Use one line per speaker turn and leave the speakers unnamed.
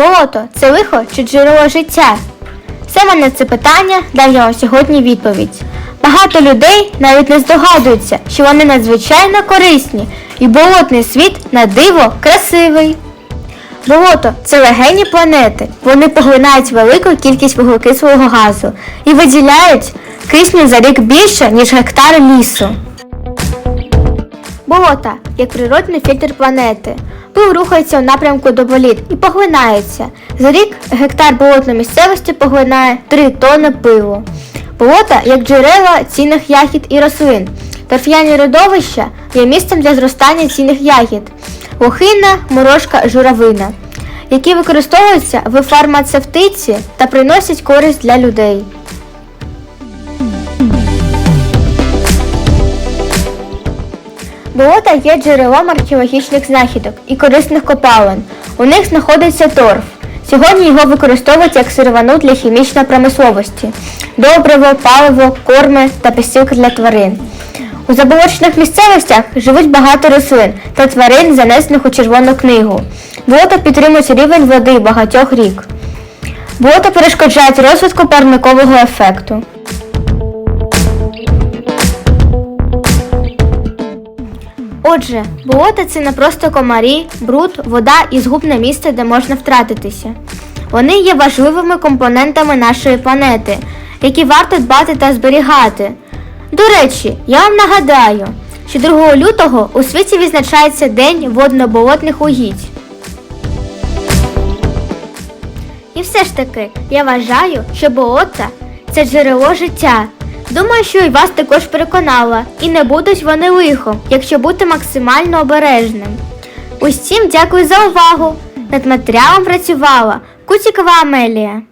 Болото це лихо чи джерело життя? Саме на це питання дав я вам сьогодні відповідь. Багато людей навіть не здогадуються, що вони надзвичайно корисні, і болотний світ на диво красивий. Болото це легені планети. Вони поглинають велику кількість вуглекислого газу і виділяють кисню за рік більше, ніж гектар лісу. Болота як природний фільтр планети. Пил рухається у напрямку до боліт і поглинається. За рік гектар болотної місцевості поглинає 3 тонни пилу. Болота як джерела цінних ягід і рослин. Торф'яні родовища є місцем для зростання цінних ягід, лохина, морожка, журавина, які використовуються в фармацевтиці та приносять користь для людей. Болота є джерелом археологічних знахідок і корисних копалин. У них знаходиться торф. Сьогодні його використовують як сировину для хімічної промисловості, добриво, паливо, корми та пастілки для тварин. У заболочених місцевостях живуть багато рослин та тварин, занесених у Червону книгу. Болота підтримують рівень води багатьох рік. Болота перешкоджають розвитку парникового ефекту. Отже, болота це не просто комарі, бруд, вода і згубне місце, де можна втратитися. Вони є важливими компонентами нашої планети, які варто дбати та зберігати. До речі, я вам нагадаю, що 2 лютого у світі відзначається День водно-болотних угідь. І все ж таки, я вважаю, що болота це джерело життя. Думаю, що і вас також переконала, і не будуть вони лихом, якщо бути максимально обережним. Усім дякую за увагу! Над матеріалом працювала Кутікова Амелія.